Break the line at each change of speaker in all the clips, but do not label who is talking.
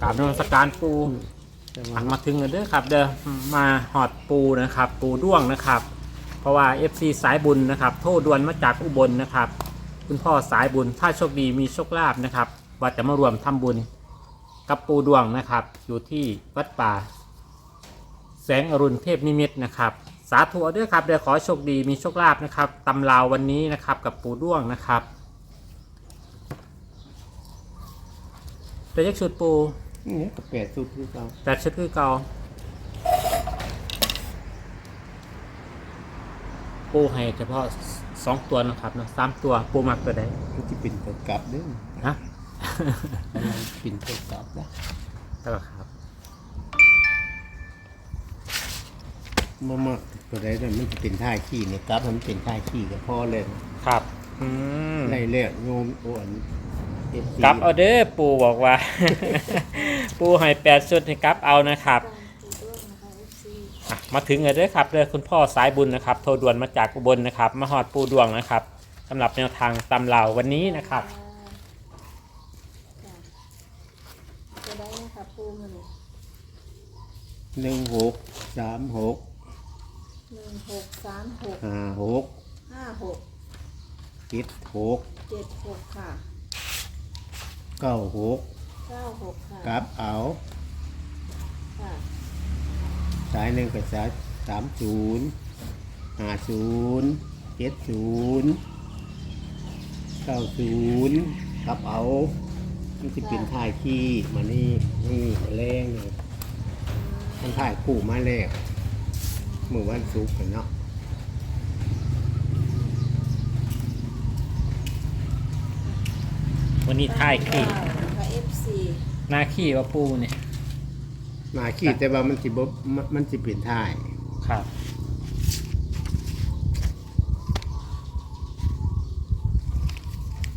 กราบนมัสการปู
แต่
อะ
ว่า
มาถึงกันเด้อครับ เด้อมาหอดปูนะครับ ปูด้วงนะครับ เพราะว่า FC สายบุญนะครับ โทษด่วนมาจากอุบลนะครับ คุณพ่อสายบุญถ้าโชคดีมีโชคลาภนะครับ ว่าจะมารวมทำบุญกับปูดวงนะครับ อยู่ที่วัดป่า แสงอรุณเทพนิมิตรนะครับ สาธุเอาเด้อครับเดี๋ยวขอให้โชคดีมีโชคลาภนะครับตำราววันนี้นะครับกับปูด้วงนะครับเดี๋ยวจะชุดปู
เนี่ยก็แปดสุดที่เรา
แต่ชุดคือเก่าปูให้เฉพาะสองตัวนะครับเนาะสามตัวปูมักตัวใด
มันจะเป็นตัวกลับเด้อ
ฮะ
มันเป็นตัวกลับนะ
แล้วก็ครับ
มามาตัวใดนั่นมันจะเป็นท่าขี้เนี่ยกลับมันเป็นท่าขี้กับพ่อเลย
ครับ อืม
ไล่เลียกโยมอ้วน เอฟซี
กลับเอาเด้อปูบอกว่า ปูให้แปดชุดให้กลับเอานะครับอะมาถึงเลยเด้อครับเด้อคุณพ่อสายบุญนะครับ โทรด่วนมาจากอุบลนะครับ มาหอดปูดวงนะครับสำหรับแนวทางตำเหล่าวันนี้นะครับ
จะได้นะคะปูมัน
หนึ่งหกสามหก
หนึ่งหกสามหก
ห้าหก
ห้าหก
เจ็ดหก
เจ็ดหกค่ะ
เก้าหก
เก้าหกค่ะ
กลับเอา
ค่ะ
สายหนึ่งกับสายสามศูนย์ห้าศูนย์เจ็ดศูนย์เก้าศูนย์กลับเอามันจะเป็นท่าขี้มานี่นี่แรงเลยมันถ่ายคู่มาแรกมือวันศุกร์กันเนาะ
วันนี้ท่ายขี้
เก้าค่ะเอฟซี
หน้าขี้ว่าปูเนี่ย
มาขี้แต่ว่ามันสิบมันสิเป็นท่าย
ครับ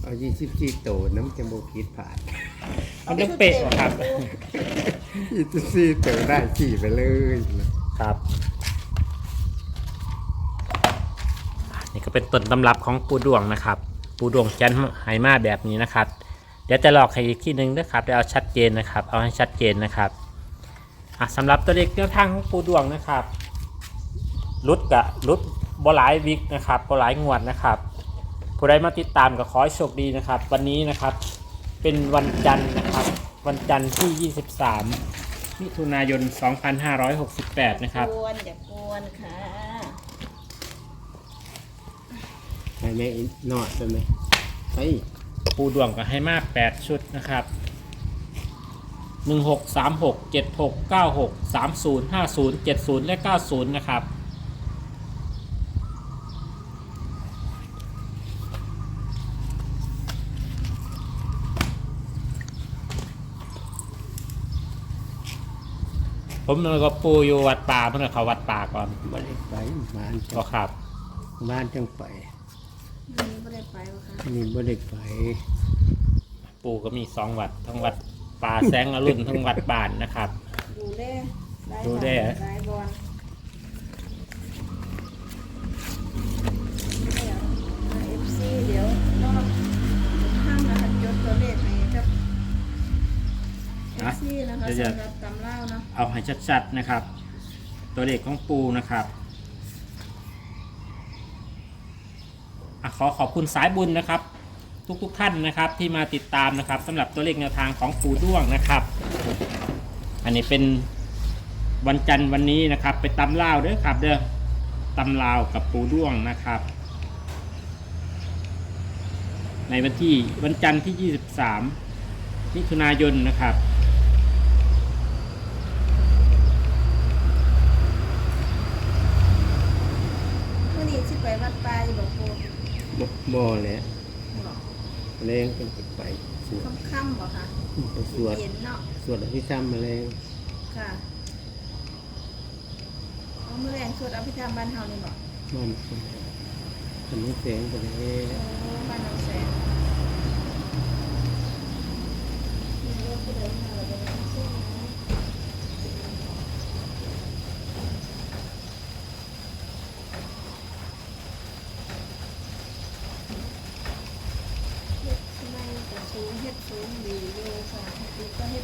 เอายี่สิบสี่โตน้ำจะโมคิดผ่าน
มันต้องเป๊ะกว่าครับ
ยี่สิบสี่โตได้ขี่ไปเลยนะครับ
อะนี่ก็เป็นต้นตำรับของปูดวงนะครับ ปูดวงจันทร์ไหมาแบบนี้นะครับ เดี๋ยวจะหลอกให้อีกที่หนึ่งนะครับเดี๋ยวเอาชัดเจนนะครับ เอาให้ชัดเจนนะครับอะสำหรับตัวเลขแนวทางของปูดวงนะครับรุดกะรุดบหลายวิกนะครับบหลายงวดนะครับผู้ใดมาติดตามก็ขอให้โชคดีนะครับ วันนี้นะครับเป็นวันจันทร์นะครับ วันจันทร์ที่ 23มิถุนายน 2568 นะครับ
กวนอย่ากวนค่ะ
ให้แม่อินนอดได้ไหมไป
ปูดวงก็ให้มาก8ชุดนะครับ1 6 3 6 7 6 9 6 3 0 5 0 7 0และ90นะครับผมแล้วก็ปูอยู่วัดป่าเพื่อนเขาวัดป่าก่อน
บ่ได้ไปบ้านจั
ก็
ง
ครับ
บ้านจังไป
วันนี้ ไม่ได้ไปวะคะ
นี่บ่ได้ไป
ปูก็มีสองวัด ทั้งวัดป่าแสงอรุณ ทั้งวัดบ้านนะครับ
ดูแลได้
ดูแล
ได้บอลเอฟซีเดี๋ยวรอบข้างนะคะจดตัวเลขให้กับเอฟซีนะคะ
เดี๋ยวจะ
สำหรับตำเล่าเนาะ
เอาให้ชัดๆนะครับ ตัวเลขของปูนะครับ อะขอขอบคุณสายบุญนะครับ ทุกๆท่านนะครับที่มาติดตามนะครับสำหรับตัวเลขแนวทางของปูด้วงนะครับ อันนี้เป็นวันจันทร์วันนี้นะครับ ไปตำลาวเด้อครับเด้อตำลาวกับปูด้วงนะครับ ในวันที่วันจันทร์ที่ 23มิถุนายนนะครับ
เมื่อนี้สิไปวัดป่าอยู่บอก ปู
บ่บ่แหละ
บอก
แรงเป็นไปสวด
ค่ำๆบอกค่ะ
ไปสวด
เย็นเนาะ
สวดอภิธรรมมาแรง
ค่ะเอามื่อแรงสวดอภิธรรมบ้านเฮานี่บอก
มันทำให้แสงไปเลย
โอ้บ้านเราแสนเฮ็ดไม่กระสูง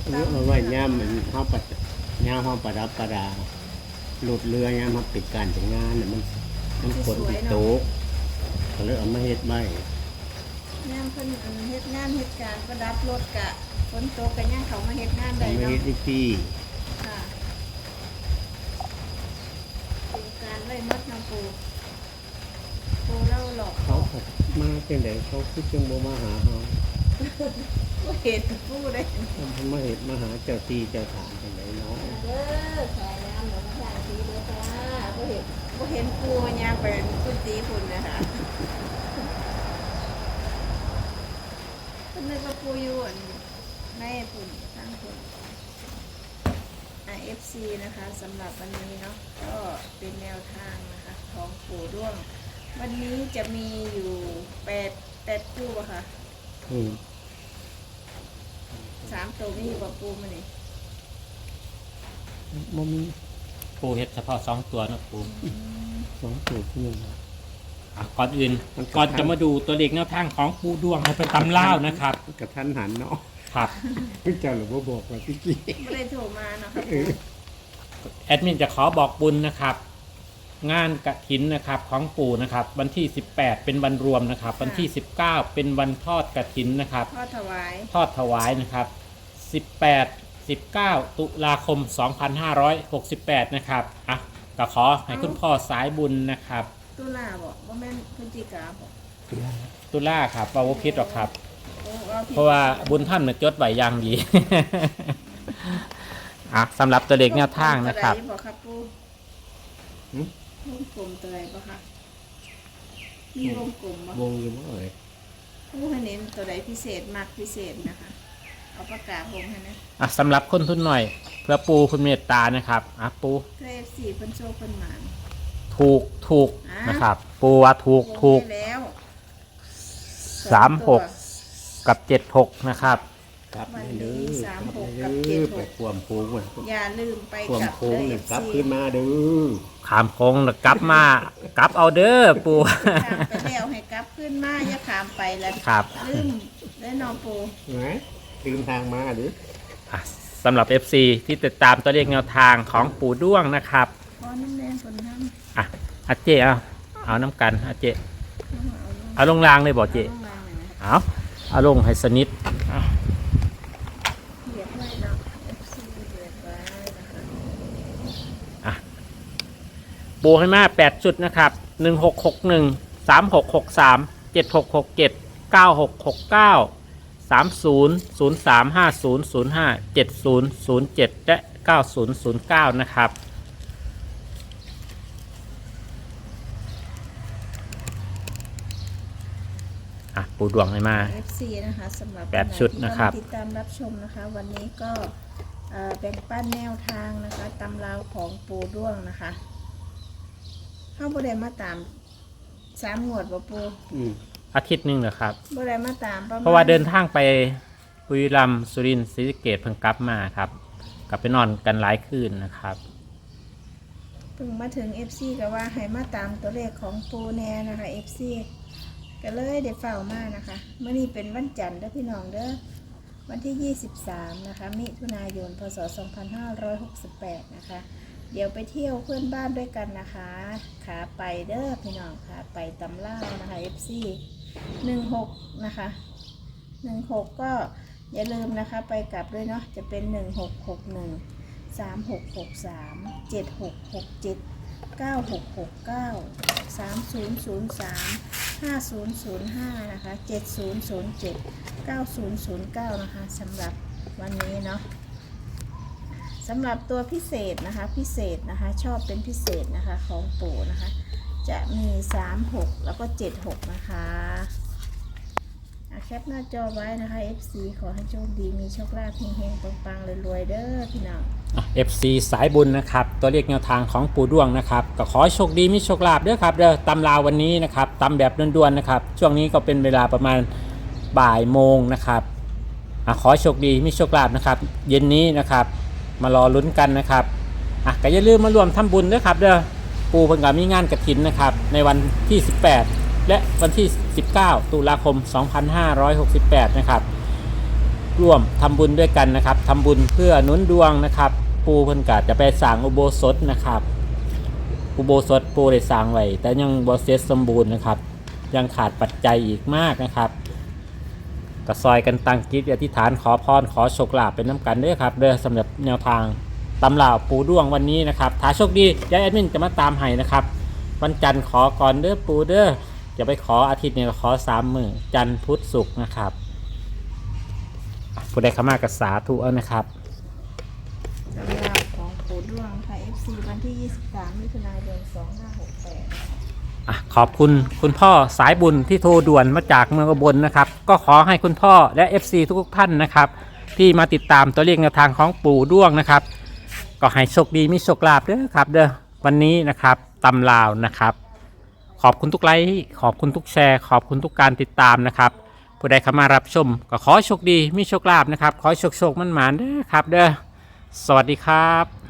เฮ็ดสูงดีเลยค่ะเฮ็ดก็เฮ็ด
เออเอาไว้ย่ามมันเฮาปัดย่ามเฮาประดับประดาหลุดเรือย่ามเฮาปิดการจัดงานน่ะมันมันฝนติดโต๊ะก็เลยเอามาเฮ็ดไว้
งานเพิ่นอันเฮ็ดงานเฮ็ดการประดับรถกะฝนตกกันย่างเขามาเฮ็ดงานได้
เอามา
เนาะ
เฮ็ดอีกที่
ค่ะโครงการไว้หมดน้ำปูปูเล่าหลอก
เขาก็มาจังไดเขาคือจังบ่มาหาเฮา
ปู เห็ดปูได้
เขามาเฮ็ดมาหาเจ้าที่เจ้าทางจังไดเนาะ
เด้อขายน้ำหลวงทางทีเด้อจ้าปูเห็นปูเห็นปูมันย่างไปคุณตีคุณนะคะพิ่นนึกว่าปูอยู่อันในปุ่นทางปุ่น IFC นะคะสำหรับวันนี้เนาะก็เป็นแนวทางนะคะของปู่ด้วง วันนี้จะมีอยู่แปดแปดคู่อะค่ะ
อืม
สามตัวมีอยู่กับปูมาเนี่ย
บ่มี
ปูเฮ็ดเฉพาะสองตัวนะปู
สองตัวที่หนึง
อะก่อนอื่น
มันก็
ก่อนจะมาดูตัวเลขแนวทางของปูดวงให้เป็นตำเล่าวนะครับ
กระทันหันเนาะ
ครับ
เจ้าหลวงพ่อบอกว่าพี่กี้
ไม่ได้โทรมาเนาะค่ะ
เออ
แอดมินจะขอบอกบุญนะครับ งานกระถินนะครับของปู่นะครับ วันที่ 18 เป็นวันรวมนะครับ วันที่ 19 เป็นวันทอดกระถินนะครับ
พ่อถวาย
ทอดถวายนะครับ 18 19 ตุลาคม 2568 นะครับอะก็ขอให้คุณพ่อสายบุญนะครับ
ตุลาบอกว่าแม่นพฤศจิกาบอก
ตุลาครับปาวพิษหรอกครับ
โอ้เอาผิด
เพราะว่าบุญท่านเนี่ยจดไว้อย่างดี อะสำหรับตัวเลขแนวทางนะครับ
ตัวใดบอกครับปูวงกลมตัวใดบอกค่ะมีวงกลมบอก
วงอยู่บ่เอ่ย
ปูให้เน้นตัวใดพิเศษมากพิเศษนะคะ เอาปากกาวงให้นะ
อะสำหรับคนทุนหน่อย เพื่อปูคุณเมตตานะครับอะปู
เทฟสี่เพิ่นโชว์เพิ่นหมาน
ถูกถูก
อะ
นะครับ ปูว่าถูก
วง
ถูก
ให้แล้ว
สามหกกับเจ็ดหกนะครับ
กลับ
วัน
ให้เด้
นี้
อ
สาม
กลับ
หก
ให้
กับ
เด้
เจ็ด
อ
ห
ไป
ก
ความโค้งมัน
อย่าลืมไป
ความ
กลับ
โค้ง
เด้
เนี่ย
อ
กลับ
FC
ขึ้นมาเด้อ
ขามโค้งแล้วกลับมากลับเอาเด้อปู
ขามไปแล้วให้กลับขึ้นมาอย่าขามไปแล้ว
ครับ
ลืมได้นอนปู
ไหน ลืมทางมาเด้อ
อะสำหรับ FC ที่ติดตามตัวเลขแนวทางของปูด้วงนะครับ
พอน้ำแดงคนทั้ง
อะอาเจเอาเอาน้ำกันอาเจ
เอาลง
เอาลงรางเลยบอกเจ
เอาลงมาหน่อยนะ
เอาเอาลงให้สนิทเอา
เหยียบไว้เนาะ FC เหยียบไว้นะคะ
ปูให้มาแปดจุดนะครับหนึ่งห กหกหนึ่งสามหกหกสามเจ็ดหกหกเจ็ดเก้าหกหกเก้าสามศูนย์ศูนย์สามห้าศูนย์ศูนย์ห้าเจ็ดศูนย์ศูนย์เจ็ดและเก้าศูนย์ศูนย์เก้านะครับ อะ ปูดวงให้มา
FC นะคะสำหรับ
แปดชุดนะครับ
ที่ติดตามรับชมนะคะ วันนี้ก็เอ่อแบ่งปันแนวทางนะคะตำราวของปูด้วงนะคะเข้าบ่ได้มาตามสามงวดบ่ปู
อืม
อาทิตย์หนึ่งเหรอครับ
บ่ได้มาตามประมาณ
เพราะว่าเดินทางไปบุรีรัมย์สุรินทร์ศรีสะเกดเพิ่งกลับมาครับ กลับไปนอนกันหลายคืนนะครับ
เพิ่งมาถึง FC ก็ว่าให้มาตามตัวเลขของปูแน่นะคะ FC ก็เลยได้เฝ้ามานะคะเมื่อนี้เป็นวันจันทร์เด้อพี่น้องเด้อวันที่ 23 นะคะ มิถุนายน พศ 2568 นะคะ เดี๋ยวไปเที่ยวเพื่อนบ้านด้วยกันนะคะ ขาไปเด้อพี่น้องขาไปตำล่าวนะคะ FC หนึ่งหกนะคะหนึ่งหกก็อย่าลืมนะคะไปกลับด้วยเนาะจะเป็นหนึ่งหกหกหนึ่งสามหกหกสามเจ็ดหกหกเจ็ดเก้าหกหกเก้าสามศูนย์ศูนย์สามห้าศูนย์ศูนย์ห้านะคะเจ็ดศูนย์ศูนย์เจ็ดเก้าศูนย์ศูนย์เก้านะคะสำหรับวันนี้เนาะสำหรับตัวพิเศษนะคะพิเศษนะคะชอบเป็นพิเศษนะคะของปู่นะคะ จะมี36แล้วก็76นะคะอะแคปหน้าจอไว้นะคะ FC ขอให้โชคดีมีโชคลาภเฮงๆปังๆรวยๆเด้อพี่น้อง
FC สายบุญนะครับ ตัวเลขแนวทางของปู่ด้วงนะครับก็ขอโชคดีมีโชคลาภด้วยครับเด้อตำราวันนี้นะครับตำแบบด่วนๆนะครับ ช่วงนี้ก็เป็นเวลาประมาณบ่ายโมงนะครับอขอโชคดีมีโชคลาภนะครับ เย็นนี้นะครับ มารอลุ้นกันนะครับอะก็อย่าลืมมารวมทำบุญด้วยครับเด้อ ปูเพิ่งกับมีงานกระถินนะครับ ในวันที่ 18 และวันที่ 19 ตุลาคม 2568 นะครับ ร่วมทำบุญด้วยกันนะครับทำบุญเพื่อนุนดวงนะครับ ปูเพิ่นกาจะไปสร้างอุโบสถนะครับ อุโบสถปูได้สร้างไว้แต่ยังบ่เสร็จสมบูรณ์นะครับ ยังขาดปัจจัยอีกมากนะครับก็ซอยกันตั้งจิตอธิษฐานขอพรขอโชคลาภเป็นน้ำกันด้อครับเด้อสำหรับแนวทาง ตำราปูด้วงวันนี้นะครับถ้าโชคดียายแอดมินจะมาตามให้นะครับวันจันทร์ขอก่อนเด้อปูเด้อจะไปขออาทิตย์นี้ก็ขอสามมือจันทร์พุธศุกร์นะครับผู้ใดเข้ามากับสาธุเอานะครับ
ตำราของปูด้วงค่ะ FC วันที่ 23 มิถุนายน 2568
อะขอบคุณคุณพ่อสายบุญที่โทรด่วนมาจากเมืองอุบลนะครับ ก็ขอให้คุณพ่อและ FC ทุกๆท่านนะครับ ที่มาติดตามตัวเลขแนวทางของปู่ด้วงนะครับ ก็ให้โชคดีมีโชคลาภเด้อครับ เด้อวันนี้นะครับตำลาวนะครับ ขอบคุณทุกไลค์ขอบคุณทุกแชร์ ขอบคุณทุกการติดตามนะครับผู้ใดเข้ามารับชม ก็ขอโชคดีมีโชคลาภนะครับ ขอโชคโชคมั่นหมานเด้อครับ เด้อสวัสดีครับ